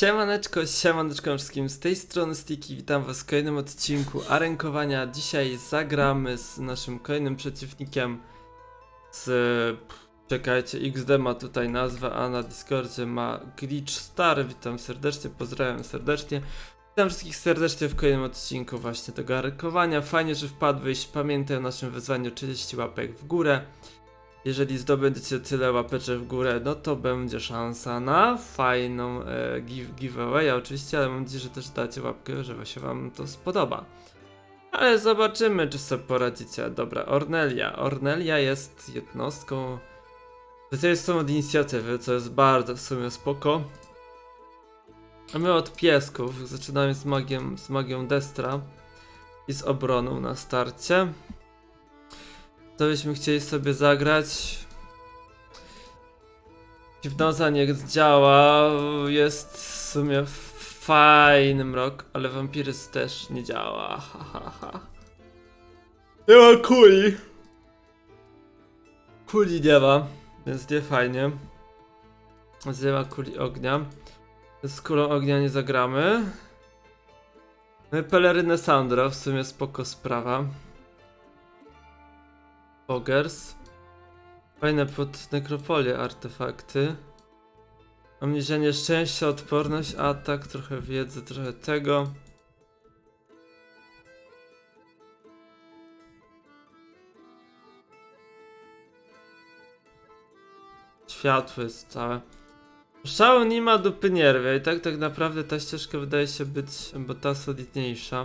Siemaneczko, siemaneczko wszystkim, z tej strony Stiki, witam was w kolejnym odcinku Arenkowania. Dzisiaj zagramy z naszym kolejnym przeciwnikiem z... Czekajcie, XD ma tutaj nazwę, a na Discordzie ma Glitch Star. Witam serdecznie, pozdrawiam serdecznie. Witam wszystkich serdecznie w kolejnym odcinku właśnie tego arenkowania. Fajnie, że wpadłeś. Pamiętaj o naszym wyzwaniu 30 łapek w górę. Jeżeli zdobędziecie tyle łapeczek w górę, no to będzie szansa na fajną e, give, giveaway, oczywiście, ale mam nadzieję, że też dacie łapkę, że się wam to spodoba. Ale zobaczymy, czy sobie poradzicie. Dobra, Ornelia. Ornelia jest jednostką specjalistą od inicjatywy, co jest bardzo w sumie spoko. A my od piesków zaczynamy z magiem, z magią Destra i z obroną na starcie. To byśmy chcieli sobie zagrać. Hipnoza niech działa. Jest w sumie fajny mrok, ale wampirys też nie działa. Ha, ha, ha. Nie ma kuli. Kuli nie ma, więc nie fajnie. Nie ma kuli ognia. Z kulą ognia nie zagramy. No i pelerynę Sandra, w sumie spoko sprawa. Bogers. Fajne pod nekropolię artefakty. Obniżenie szczęścia, odporność, atak, trochę wiedzy, trochę tego. Światło jest całe. Szału nie ma dupy nie rwie i tak tak naprawdę ta ścieżka wydaje się być, bo ta solidniejsza.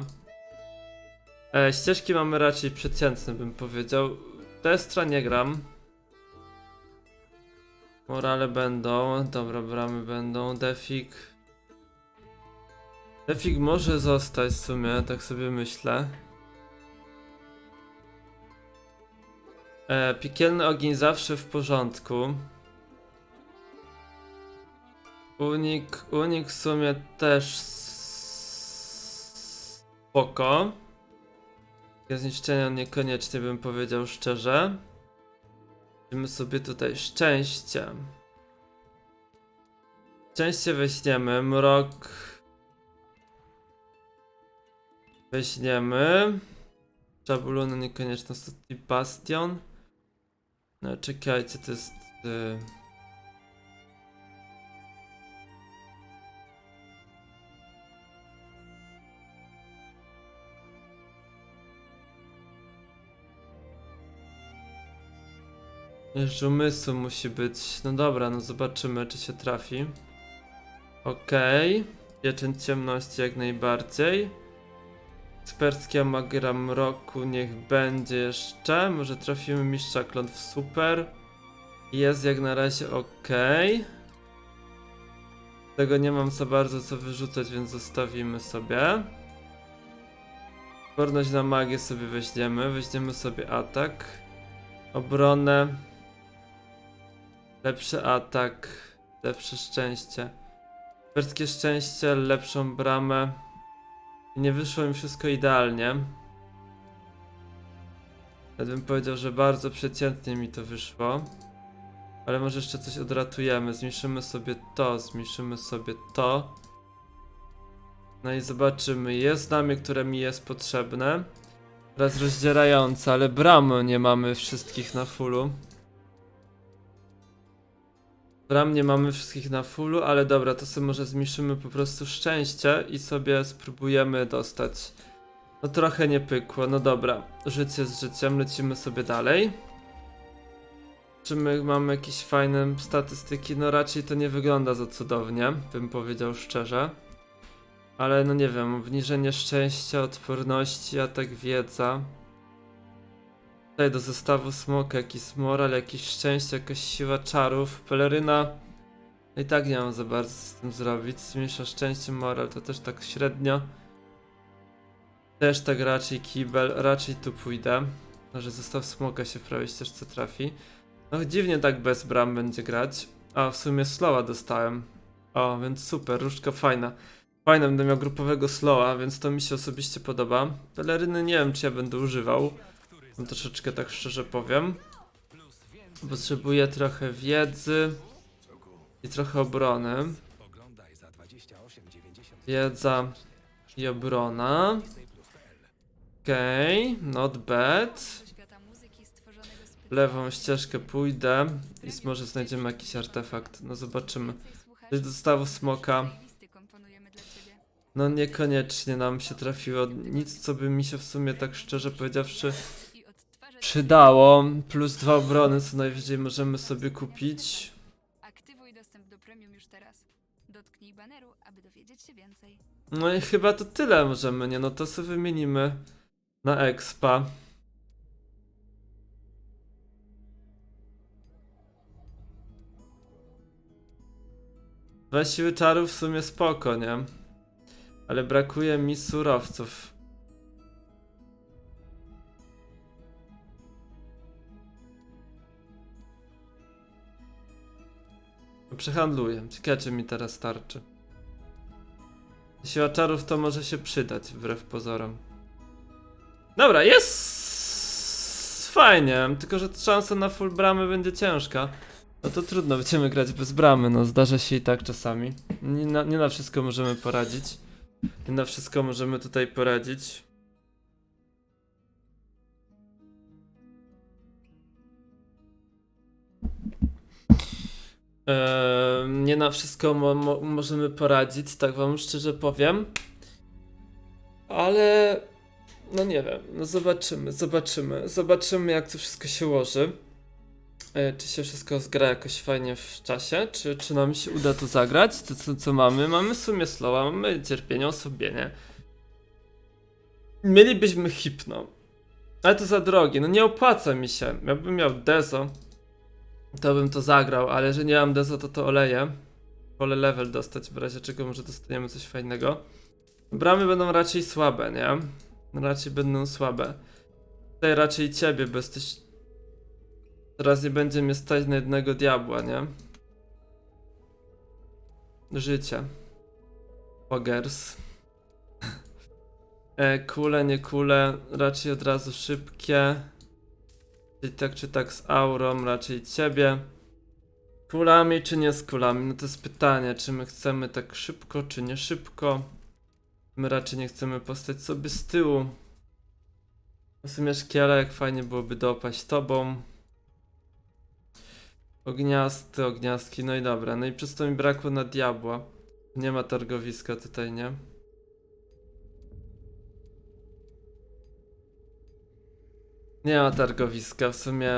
E, ścieżki mamy raczej przeciętne bym powiedział. Destra nie gram. Morale będą, dobra, bramy będą, Defik. Defik może zostać w sumie, tak sobie myślę. E, piekielny ogień zawsze w porządku. Unik, unik w sumie też spoko. Zniszczenia niekoniecznie bym powiedział szczerze. Weźmy sobie tutaj szczęście. Szczęście weźmiemy, mrok. Weźmiemy. Szabulony niekoniecznie, ostatni bastion. No czekajcie, to jest... Y Jeszcze musi być. No dobra, no zobaczymy, czy się trafi. Okej. Pieczęć ciemności jak najbardziej. Ekspercka magra mroku niech będzie jeszcze. Może trafimy mistrza klątw super. Jest jak na razie okej. Tego nie mam za bardzo co wyrzucać, więc zostawimy sobie. Odporność na magię sobie weźmiemy. Weźmiemy sobie atak. Obronę. Lepszy atak, lepsze szczęście. Perskie szczęście, lepszą bramę. Nie wyszło mi wszystko idealnie. Ja bym powiedział, że bardzo przeciętnie mi to wyszło. Ale może jeszcze coś odratujemy. Zmniejszymy sobie to, zmniejszymy sobie to. No i zobaczymy. Jest znamie, które mi jest potrzebne. Teraz rozdzierające, ale bramy nie mamy wszystkich na fullu. Bram nie mamy wszystkich na fullu, ale dobra, to sobie może zmniejszymy po prostu szczęście i sobie spróbujemy dostać. No trochę nie pykło, no dobra. Życie z życiem, lecimy sobie dalej. Czy my mamy jakieś fajne statystyki? No raczej to nie wygląda za cudownie, bym powiedział szczerze. Ale no nie wiem, obniżenie szczęścia, odporności, atak wiedza. Tutaj do zestawu smoka jakiś moral, jakieś szczęście, jakaś siła czarów, peleryna. No i tak nie mam za bardzo z tym zrobić. Zmniejsza szczęście, moral to też tak średnio. Też tak raczej kibel, raczej tu pójdę. Może zestaw smoka się w prawej ścieżce trafi. No dziwnie tak bez bram będzie grać. A w sumie slowa dostałem. O, więc super, różdżka fajna. Fajna, będę miał grupowego slowa, więc to mi się osobiście podoba. Peleryny nie wiem, czy ja będę używał. No troszeczkę tak szczerze powiem. Potrzebuję trochę wiedzy i trochę obrony. Wiedza i obrona. Okej, not bad. Lewą ścieżkę pójdę i może znajdziemy jakiś artefakt. No zobaczymy. Coś do stawu smoka. No niekoniecznie nam się trafiło. Nic, co by mi się w sumie tak szczerze powiedziawszy przydało. Plus dwa obrony, co najwyżej możemy sobie kupić. Aktywuj dostęp do premium już teraz. Dotknij baneru, aby dowiedzieć się więcej. No i chyba to tyle możemy, nie? No to sobie wymienimy na expa. Dwa siły czarów w sumie spoko, nie? Ale brakuje mi surowców. Przehandluję. Ciekawe, czy mi teraz starczy. Siła czarów to może się przydać, wbrew pozorom. Dobra, jest fajnie, tylko że szansa na full bramy będzie ciężka. No to trudno, będziemy grać bez bramy, no zdarza się i tak czasami. Nie na, nie na wszystko możemy poradzić. Nie na wszystko możemy tutaj poradzić. Nie na wszystko mo mo możemy poradzić, tak wam szczerze powiem. Ale no nie wiem, no zobaczymy, zobaczymy. Zobaczymy jak to wszystko się ułoży. E, czy się wszystko zgra jakoś fajnie w czasie, czy, czy nam się uda to zagrać, to co, co mamy. Mamy w sumie slowa, mamy cierpienie, osłabienie. Mielibyśmy hipno. Ale to za drogie, no nie opłaca mi się. Jakbym miał dezo, to bym to zagrał, ale że nie mam dezo, to to oleję. Wolę level dostać, w razie czego może dostaniemy coś fajnego. Bramy będą raczej słabe, nie? Raczej będą słabe. Tutaj raczej ciebie, bo jesteś... Teraz nie będzie mnie stać na jednego diabła, nie? Życie. Pogers. E, kule, nie kule, raczej od razu szybkie. Czyli tak czy tak z aurą, raczej ciebie. Kulami czy nie z kulami? No to jest pytanie, czy my chcemy tak szybko, czy nie szybko. My raczej nie chcemy postać sobie z tyłu. W sumie szkielek fajnie byłoby dopaść tobą. Ogniasty, ogniastki, no i dobra. No i przez to mi brakło na diabła. Nie ma targowiska tutaj, nie? Nie ma targowiska, w sumie...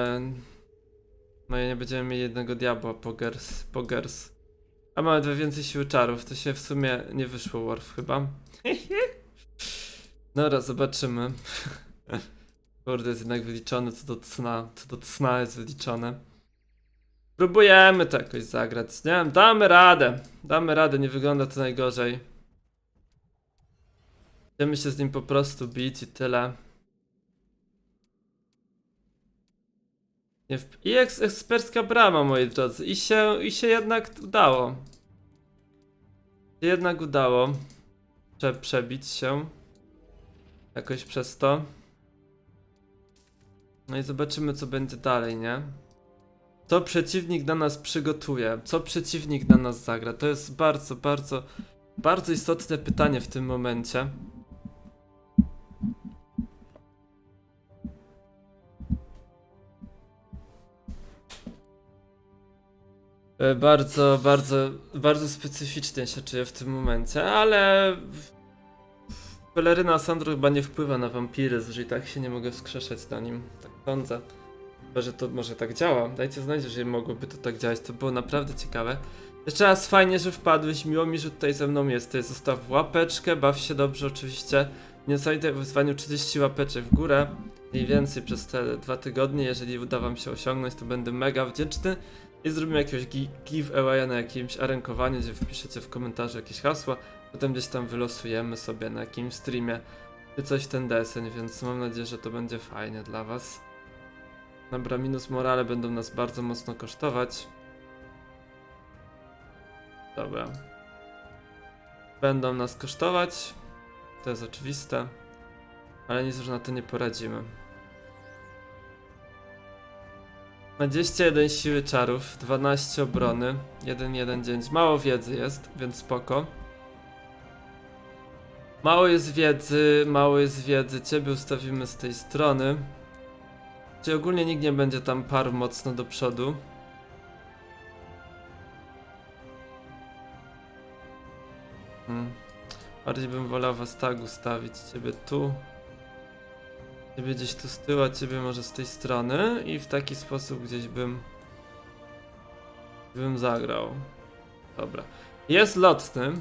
No i nie będziemy mieli jednego diabła, pogers, pogers. A mamy dwie więcej siły czarów, to się w sumie nie wyszło Worf chyba. Dobra, zobaczymy. Kurde, jest jednak wyliczone co do cna, co do cna jest wyliczone. Próbujemy to jakoś zagrać, nie wiem, damy radę. Damy radę, nie wygląda to najgorzej. Chcemy się z nim po prostu bić i tyle. Nie w... I eks ekspercka brama, moi drodzy. I się, I się jednak udało. Jednak udało. Prze przebić się. Jakoś przez to. No i zobaczymy, co będzie dalej, nie? Co przeciwnik dla nas przygotuje? Co przeciwnik dla nas zagra? To jest bardzo, bardzo, bardzo istotne pytanie w tym momencie. Bardzo, bardzo, bardzo specyficznie się czuję w tym momencie, ale peleryna Sandro chyba nie wpływa na wampiryzm, że i tak się nie mogę wskrzeszać na nim, tak sądzę. Chyba, że to może tak działa. Dajcie znać, jeżeli mogłoby to tak działać, to było naprawdę ciekawe. Jeszcze raz fajnie, że wpadłeś, miło mi, że tutaj ze mną jesteś. Zostaw łapeczkę, baw się dobrze oczywiście. Nie w wyzwaniu 30 łapeczek w górę. Mniej więcej przez te dwa tygodnie, jeżeli uda wam się osiągnąć, to będę mega wdzięczny. I zrobimy jakiegoś gi- giveawaya na jakimś arenkowaniu, gdzie wpiszecie w komentarzu jakieś hasła. Potem gdzieś tam wylosujemy sobie na jakimś streamie czy coś ten deseń, więc mam nadzieję, że to będzie fajnie dla was. Dobra, minus morale będą nas bardzo mocno kosztować. Dobra. Będą nas kosztować. To jest oczywiste. Ale nic już na to nie poradzimy. 21 siły czarów, 12 obrony, 1-1-9. Mało wiedzy jest, więc spoko. Mało jest wiedzy, mało jest wiedzy. Ciebie ustawimy z tej strony. Czyli ogólnie nikt nie będzie tam par mocno do przodu. Hmm. Bardziej bym wolał was tak ustawić. Ciebie tu. Ciebie gdzieś tu z tyłu, a ciebie może z tej strony. I w taki sposób gdzieś bym... bym zagrał. Dobra. Jest lotny.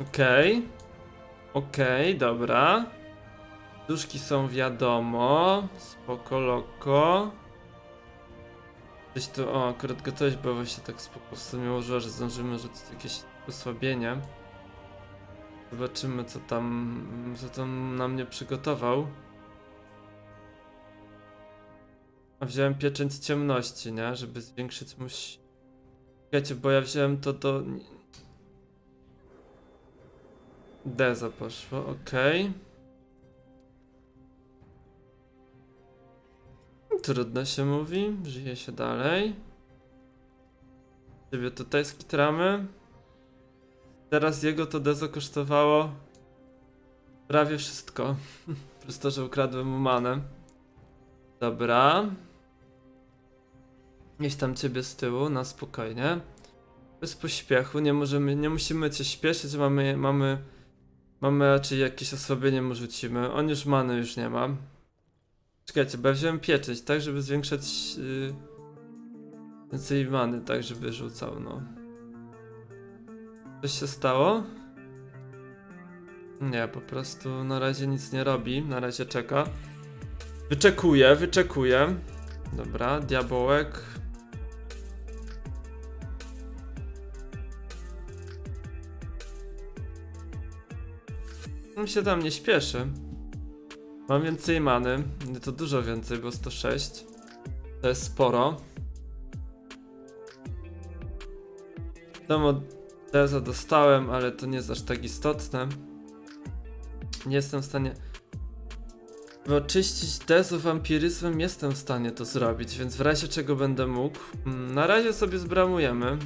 Okej. Okej, dobra. Duszki są wiadomo. Spoko loko. Gdzieś tu, o, akurat gotowość była się tak spoko w sumie ułożyła, że zdążymy rzucić jakieś osłabienie. Zobaczymy co tam, co tam nam nie przygotował. A wziąłem pieczęć ciemności, nie? Żeby zwiększyć musi... Czekajcie, bo ja wziąłem to do... Deza poszło, okej. Trudno się mówi, żyje się dalej. Ciebie tutaj skitramy. Teraz jego to Dezo kosztowało prawie wszystko. Przez to, że ukradłem mu manę. Dobra. Gdzieś tam ciebie z tyłu, na spokojnie. Bez pośpiechu, nie możemy, nie musimy cię śpieszyć, mamy, mamy, mamy raczej jakieś osłabienie mu rzucimy. On już many już nie ma. Czekajcie, bo ja wziąłem pieczęć, tak, żeby zwiększać yy, więcej many, tak, żeby rzucał, no. Coś się stało? Nie, po prostu na razie nic nie robi, na razie czeka. Wyczekuje, wyczekuje. Dobra, diabełek. On się tam nie śpieszy. Mam więcej many. To dużo więcej, bo 106. To jest sporo. Tam od Deza dostałem, ale to nie jest aż tak istotne. Nie jestem w stanie. By oczyścić Dezu wampiryzmem jestem w stanie to zrobić, więc w razie czego będę mógł. Mm, Na razie sobie zbramujemy.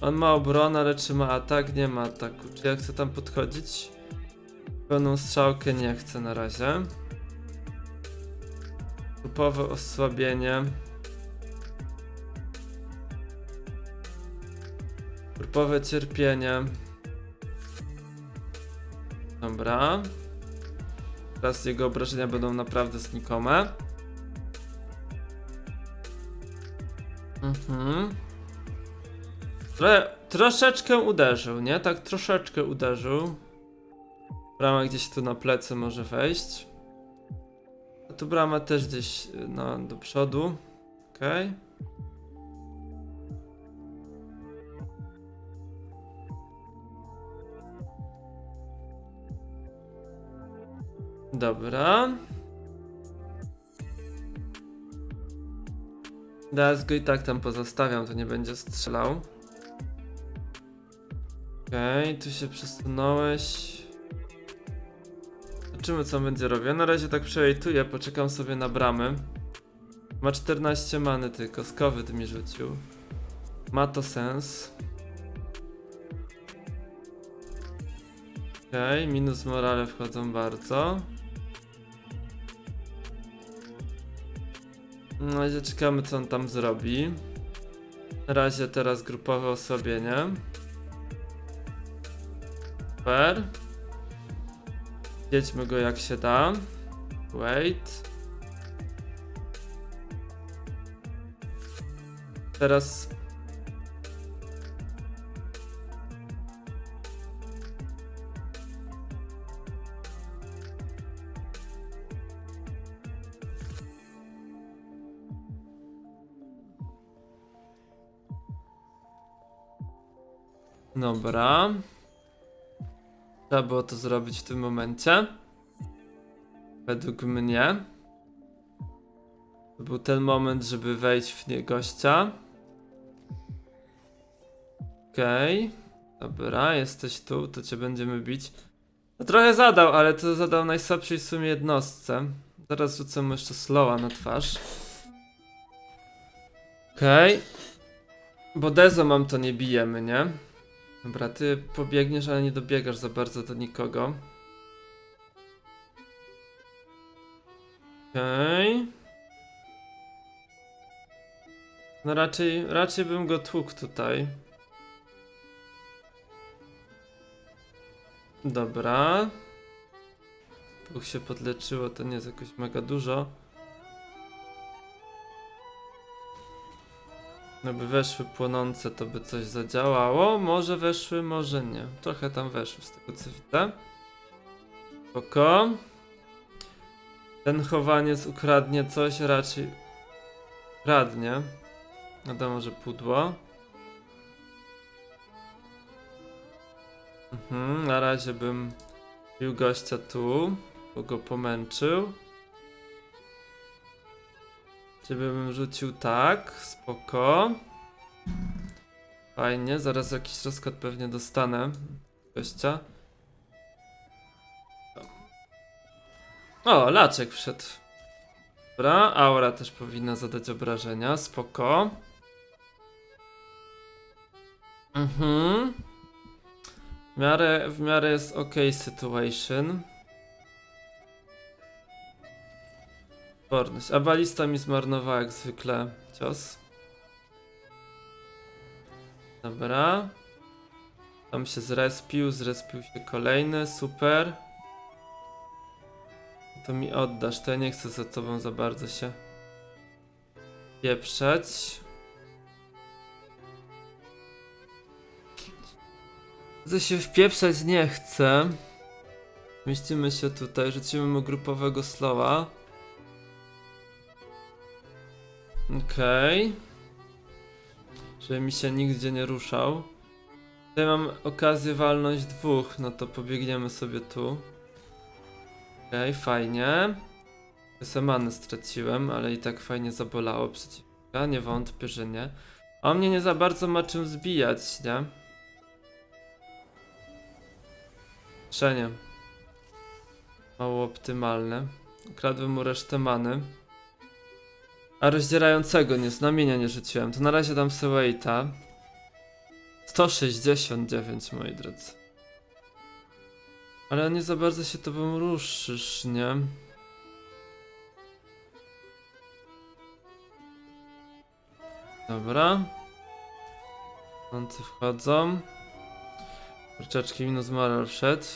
On ma obronę, ale czy ma atak? Nie ma ataku. Czy ja chcę tam podchodzić? Pełną strzałkę nie chcę na razie. Grupowe osłabienie. Grupowe cierpienie. Dobra. Teraz jego obrażenia będą naprawdę znikome. Mhm. Troszeczkę uderzył, nie? Tak troszeczkę uderzył. Brama gdzieś tu na plecy może wejść. A tu brama też gdzieś no, do przodu. Okej. Dobra. Teraz go i tak tam pozostawiam, to nie będzie strzelał. Okej, tu się przesunąłeś. Zobaczymy co będzie robił. Na razie tak przejtuję, poczekam sobie na bramy. Ma 14 many tylko, skowyt mi rzucił. Ma to sens. Okej, minus morale wchodzą bardzo. Na razie czekamy co on tam zrobi. Na razie teraz grupowe osłabienie. Super. Jedźmy go jak się da. Wait. Teraz. Dobra. Trzeba było to zrobić w tym momencie. Według mnie. To był ten moment, żeby wejść w nie gościa. Okej. Dobra, jesteś tu, to cię będziemy bić. No trochę zadał, ale to zadał najsłabszej sumie jednostce. Zaraz rzucę mu jeszcze slowa na twarz. Okej. Bo Dezo mam to nie bijemy, nie? Dobra, ty pobiegniesz, ale nie dobiegasz za bardzo do nikogo. Okej. No raczej, raczej bym go tłukł tutaj. Dobra. Dwóch się podleczyło, to nie jest jakoś mega dużo. Jakby weszły płonące, to by coś zadziałało. Może weszły, może nie. Trochę tam weszły z tego co widzę. Spoko. Ten chowaniec ukradnie coś, raczej kradnie. Wiadomo, że pudło. Mhm, na razie bym bił gościa tu, bo go pomęczył. Ciebie bym rzucił tak, spoko. Fajnie, zaraz jakiś rozkład pewnie dostanę. Gościa. O, laczek wszedł. Dobra, aura też powinna zadać obrażenia, spoko. Mhm. W miarę, w miarę jest ok situation. Odporność. A balista mi zmarnowała jak zwykle cios. Dobra. Tam się zrespił, zrespił się kolejny, super. To mi oddasz, to ja nie chcę za tobą za bardzo się pieprzeć. Za się wpieprzać nie chcę. Mieścimy się tutaj, rzucimy mu grupowego slowa. Okej. Żeby mi się nigdzie nie ruszał. Tutaj mam okazję walnąć dwóch, no to pobiegniemy sobie tu. Okej, fajnie. Semany straciłem, ale i tak fajnie zabolało przeciwnika, nie wątpię, że nie. A mnie nie za bardzo ma czym zbijać, nie? Trzenie. Mało optymalne. Ukradłem mu resztę many. A rozdzierającego nie, znamienia nie rzuciłem. To na razie dam sobie waita. 169, moi drodzy. Ale nie za bardzo się tobą ruszysz, nie? Dobra. Nocy wchodzą. Kurczaczki minus moral wszedł.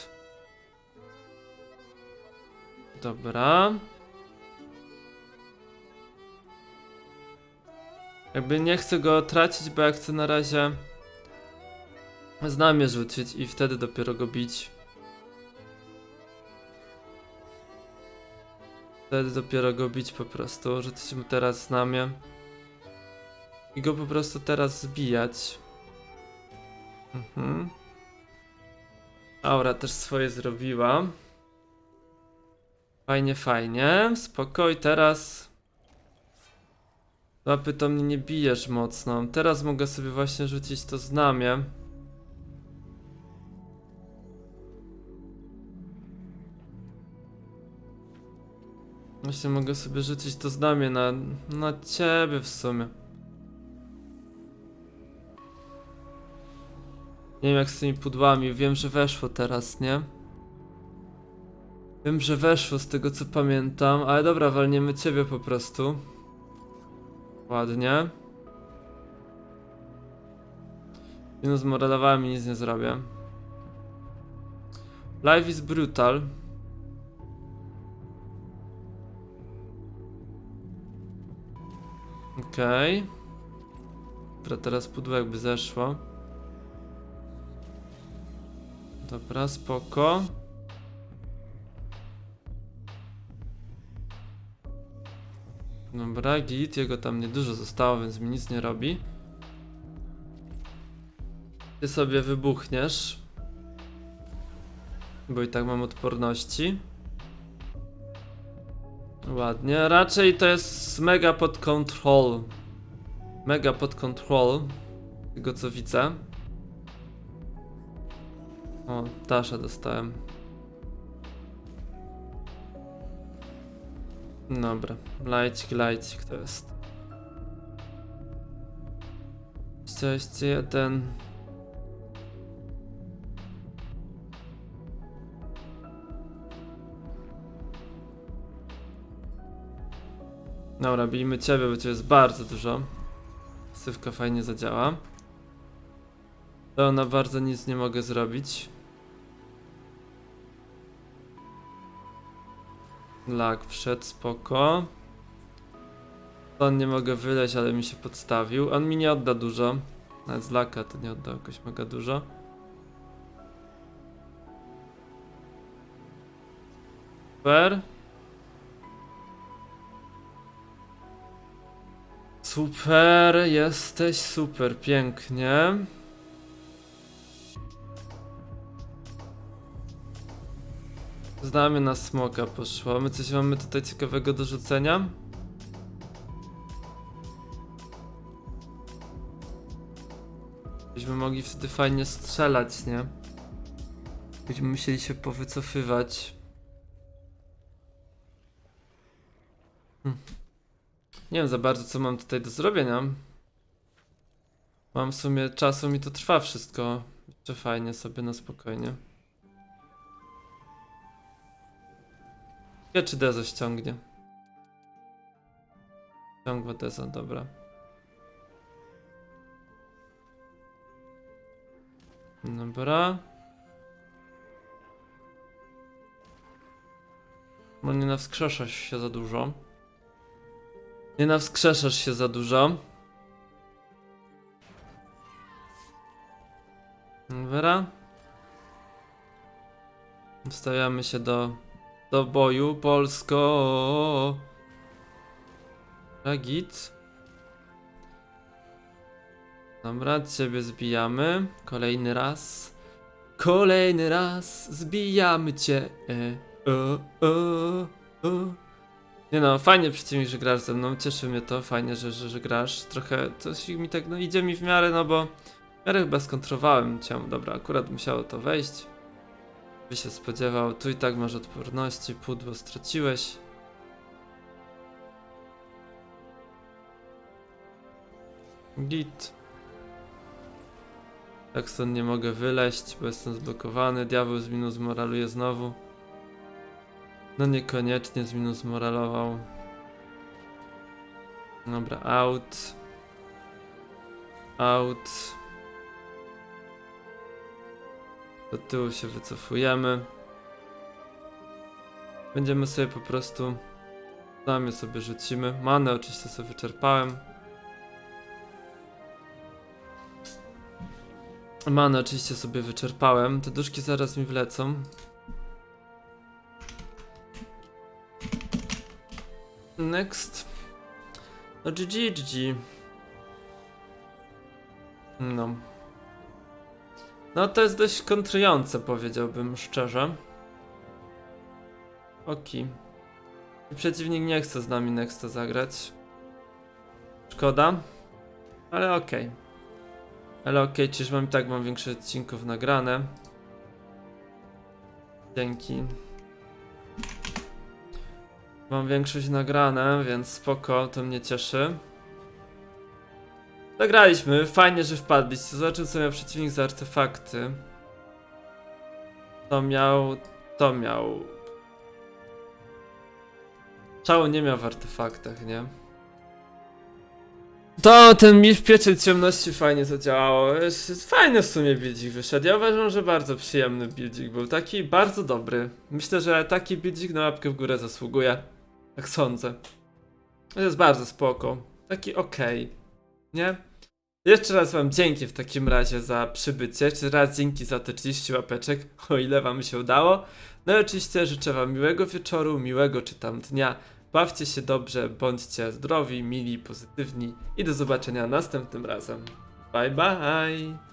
Dobra. Jakby nie chcę go tracić, bo ja chcę na razie znamie rzucić i wtedy dopiero go bić. Wtedy dopiero go bić po prostu. Rzucić mu teraz znamie. I go po prostu teraz zbijać. Mhm. Aura też swoje zrobiła. Fajnie, fajnie. Spokoj, teraz. Łapy to mnie nie bijesz mocno. Teraz mogę sobie właśnie rzucić to znamie. Właśnie mogę sobie rzucić to znamie na, na ciebie w sumie. Nie wiem jak z tymi pudłami, wiem, że weszło teraz, nie? Wiem, że weszło z tego co pamiętam, ale dobra, walniemy ciebie po prostu. Ładnie. Minus z moralowami nic nie zrobię. Life is brutal. Okej. Okay. Dobra, teraz pudło jakby zeszło. Dobra, spoko. Dobra, git, jego tam niedużo zostało, więc mi nic nie robi. Ty sobie wybuchniesz. Bo i tak mam odporności. Ładnie, raczej to jest mega pod control. Mega pod control. Tego co widzę. O, Dasha dostałem. Dobra, lajcik, lajcik to jest. 21. Dobra, bijmy ciebie, bo ciebie jest bardzo dużo. Sywka fajnie zadziała. To ona bardzo nic nie mogę zrobić. Lag wszedł, spoko. On nie mogę wyleźć, ale mi się podstawił. On mi nie odda dużo. Nawet z laka to nie odda jakoś mega dużo. Super. Super, jesteś super, pięknie. Znamy na smoka poszło. My coś mamy tutaj ciekawego do rzucenia? Byśmy mogli wtedy fajnie strzelać, nie? Byśmy musieli się powycofywać. Hm. Nie wiem za bardzo, co mam tutaj do zrobienia. Mam w sumie czasu, mi to trwa wszystko. Jeszcze fajnie sobie na spokojnie. Czy Deza ściągnie? Ściągła Deza, dobra. Dobra. No nie nawskrzeszasz się za dużo. Nie nawskrzeszasz się za dużo. Dobra. Wstawiamy się do, do boju. Polsko. Ragit. Dobra, ciebie zbijamy. Kolejny raz. Kolejny raz zbijamy cię. E, o, o, o. Nie no, fajnie przeciwnik, że grasz ze mną. Cieszy mnie to, fajnie, że, że, że grasz. Trochę coś mi tak, no idzie mi w miarę, no bo w miarę chyba skontrowałem cię. Dobra, akurat musiało to wejść. By się spodziewał. Tu i tak masz odporności, pudło straciłeś. Git. Tak stąd nie mogę wyleźć, bo jestem zblokowany. Diabeł z minus moraluje znowu. No niekoniecznie z minus moralował. Dobra, out. Out. Do tyłu się wycofujemy. Będziemy sobie po prostu... Znamy sobie rzucimy. Manę oczywiście sobie wyczerpałem. Manę oczywiście sobie wyczerpałem. Te duszki zaraz mi wlecą. Next. No GG, GG. No. No to jest dość kontrujące, powiedziałbym szczerze. Oki. Przeciwnik nie chce z nami Nexta zagrać. Szkoda. Ale okej. Ale okej, czyż mam tak mam większe odcinków nagrane. Dzięki. Mam większość nagrane, więc spoko, to mnie cieszy. Zagraliśmy, fajnie, że wpadliście. Zobaczył co miał przeciwnik za artefakty. To miał... To miał... Czału nie miał w artefaktach, nie? To ten mi w pieczy ciemności fajnie. Jest- jest Fajny w sumie buildzik wyszedł. Ja uważam, że bardzo przyjemny buildzik był. Taki bardzo dobry. Myślę, że taki buildzik na łapkę w górę zasługuje. Tak sądzę. To jest bardzo spoko. Taki okej. Nie? Jeszcze raz wam dzięki w takim razie za przybycie. Jeszcze raz dzięki za te 30 łapeczek, o ile wam się udało. No i oczywiście życzę wam miłego wieczoru, miłego czy tam dnia. Bawcie się dobrze, bądźcie zdrowi, mili, pozytywni i do zobaczenia następnym razem. Bye bye!